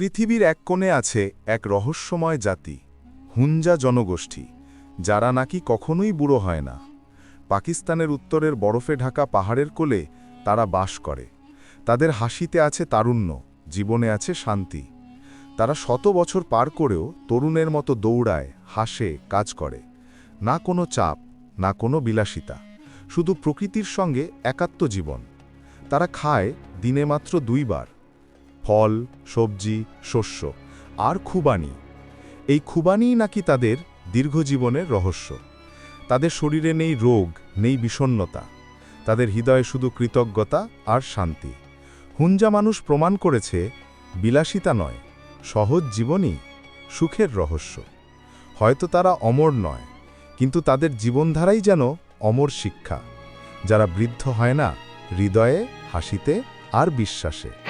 পৃথিবীর এক কোণে আছে এক রহস্যময় জাতি হুঞ্জা জনগোষ্ঠী, যারা নাকি কখনোই বুড়ো হয় না। পাকিস্তানের উত্তরের বরফে ঢাকা পাহাড়ের কোলে তারা বাস করে। তাদের হাসিতে আছে তারুণ্য, জীবনে আছে শান্তি। তারা শত বছর পার করেও তরুণের মতো দৌড়ায়, হাসে, কাজ করে। না কোনো চাপ, না কোনো বিলাসিতা, শুধু প্রকৃতির সঙ্গে একাত্ম জীবন। তারা খায় দিনে মাত্র দুইবার। ফল, সবজি, শস্য, আর খুবানি। এই খুবানিই নাকি তাদের দীর্ঘজীবনের রহস্য। তাদের শরীরে নেই রোগ, নেই বিষণ্নতা তাদের হৃদয়ে শুধু কৃতজ্ঞতা আর শান্তি। হুঞ্জা মানুষ প্রমাণ করেছে, বিলাসিতা নয়, সহজ জীবনই সুখের রহস্য। হয়তো তারা অমর নয়, কিন্তু তাদের জীবনধারাই যেন অমর শিক্ষা। যারা বৃদ্ধ হয় না, হৃদয়ে, হাসিতে আর বিশ্বাসে।